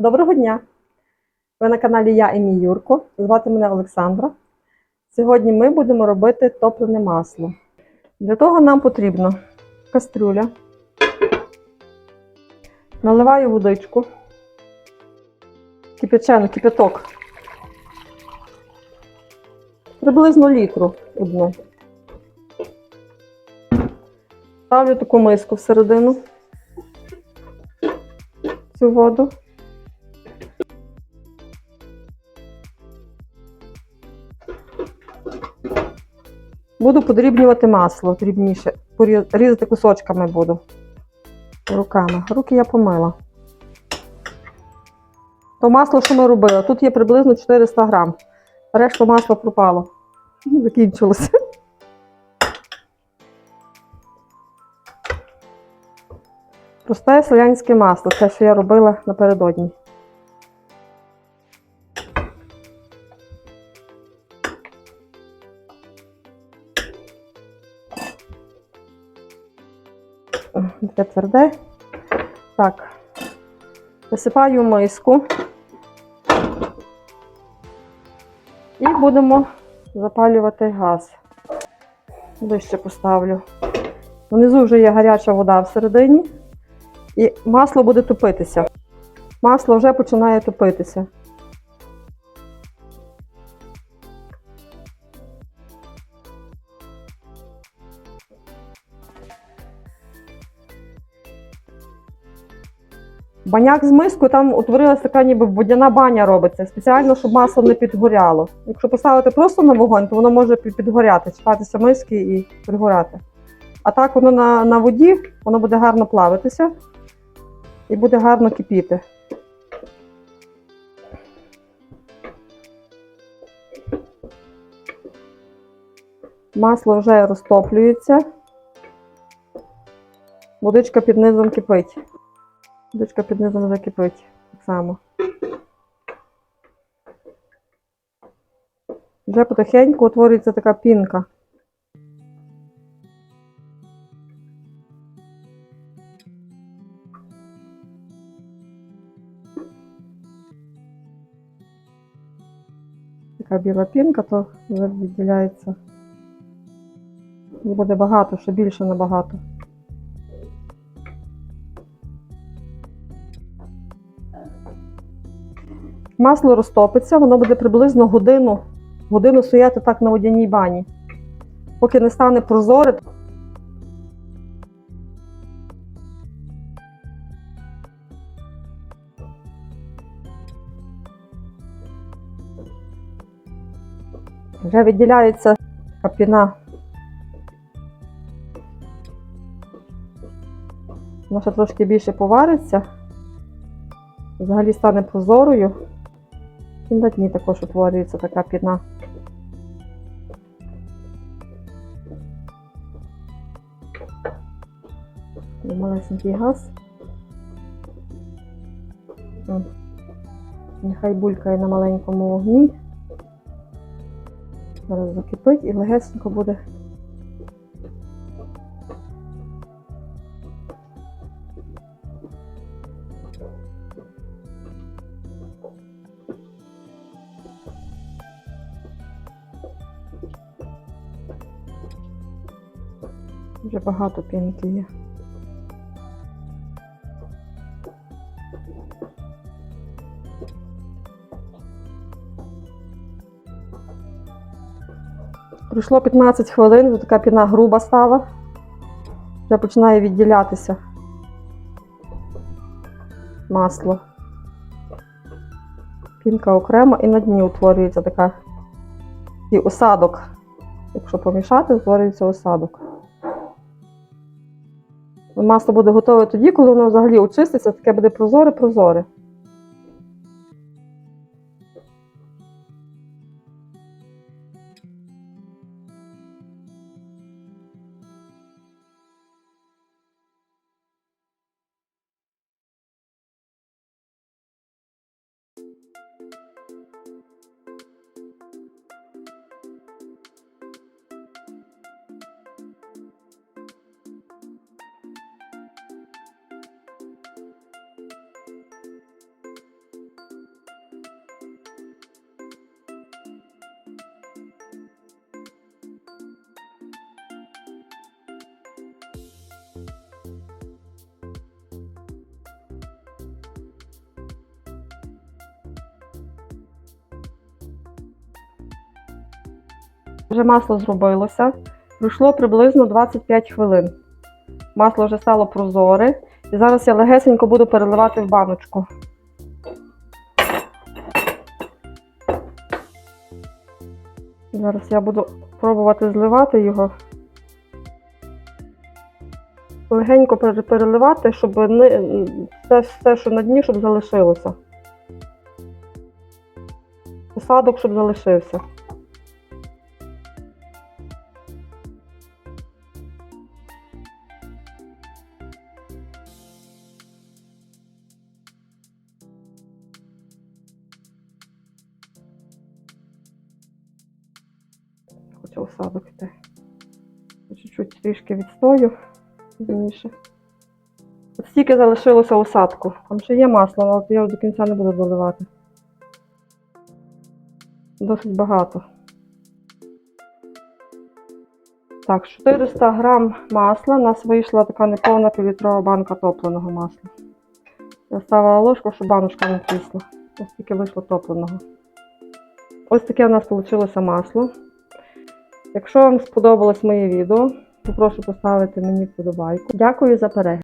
Доброго дня! Ви на каналі Я і мій Юрко. Звати мене Олександра. Сьогодні ми будемо робити топлене масло. Для того нам потрібно кастрюля. Наливаю водичку. Кипячену, кипяток. Приблизно літру одну. Ставлю таку миску всередину. Цю воду. Буду подрібнювати масло дрібніше. Різати кусочками буду. Руками. Руки я помила. То масло, що ми робили, тут є приблизно 400 грам. Решта масла пропало. Закінчилося. Просте селянське масло, те, що я робила напередодні. Таке тверде. Так. Висипаю миску. І будемо запалювати газ. Ближче поставлю. Внизу вже є гаряча вода всередині. І масло буде топитися. Масло вже починає топитися. Баняк з мискою, там утворилася така ніби водяна баня робиться, спеціально, щоб масло не підгоряло. Якщо поставити просто на вогонь, то воно може підгоряти, чіпатися миски і пригоряти. А так воно на, на воді, воно буде гарно плавитися і буде гарно кипіти. Масло вже розтоплюється. Водичка під низом кипить. Водичка під низом вже кипить так само. Вже потихеньку утворюється така пінка. Така біла пінка, то вже відділяється. Буде багато, ще більше набагато. Масло розтопиться, воно буде приблизно годину, годину стояти так на водяній бані. Поки не стане прозоре. Вже відділяється капіна. Вона ще трошки більше повариться. Взагалі стане прозорою. І на дні також утворюється така піна. Малесенький газ. Нехай булькає на маленькому вогні. Зараз закипить і легесенько буде. Вже багато пінки є. Пройшло 15 хвилин, вже така піна груба стала. Вже починає відділятися масло. Пінка окремо і на дні утворюється така і осадок. Якщо помішати, утворюється осадок. Масло буде готове тоді, коли воно взагалі очиститься, таке буде прозоре-прозоре. Вже масло зробилося. Пройшло приблизно 25 хвилин. Масло вже стало прозоре. І зараз я легесенько буду переливати в баночку. Зараз я буду пробувати зливати його. Легенько переливати, щоб не, все, все, що на дні, щоб залишилося. Осадок, щоб залишився. Хочу осадок йти. Чуть-чуть трішки відстою. Пізніше. От стільки залишилося осадку. Там ще є масло, але я до кінця не буду доливати. Досить багато. Так, 400 грам масла. У нас вийшла така неповна півлітрова банка топленого масла. Я ставила ложку, щоб баночка не трісла. Ось тільки вийшло топленого. Ось таке у нас вийшло масло. Якщо вам сподобалось моє відео, то прошу поставити мені вподобайку. Дякую за перегляд.